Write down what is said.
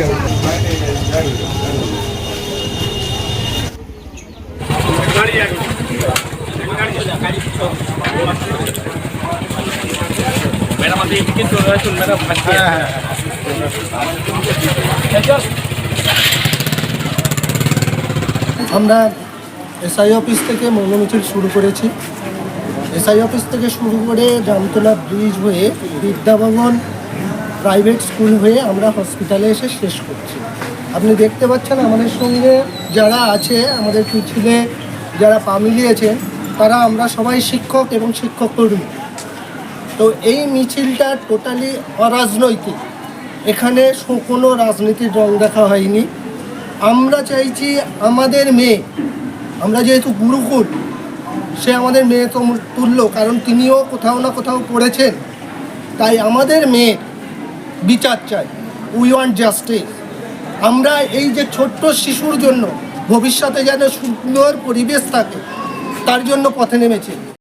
আমরা SI office থেকে মৌন মিছিল শুরু করেছি। এসআই অফিস থেকে শুরু করে জামতলা ব্রিজ হয়ে বিদ্যাভবন প্রাইভেট স্কুল হয়ে আমরা হসপিটালে এসে শেষ করছি। আপনি দেখতে পাচ্ছেন আমাদের সঙ্গে যারা আছে, আমাদের পিছনে যারা পা মিলিয়েছেন তারা আমরা সবাই শিক্ষক এবং শিক্ষক কর্মী তো এই মিছিলটা টোটালি অরাজনৈতিক। এখানে কোনো রাজনীতির রং দেখা হয়নি। আমরা চাইছি আমাদের মেয়ে, আমরা যেহেতু গুরুকুল, সে আমাদের মেয়ে তো তুল্য, কারণ তিনিও কোথাও না কোথাও পড়েছেন। তাই আমাদের মেয়ে বিচার চাই। উই ওয়ান্ট জাস্টিস আমরা এই যে ছোট্ট শিশুর জন্য ভবিষ্যতে যেন সুন্দর পরিবেশ থাকে, তার জন্য পথে নেমেছি।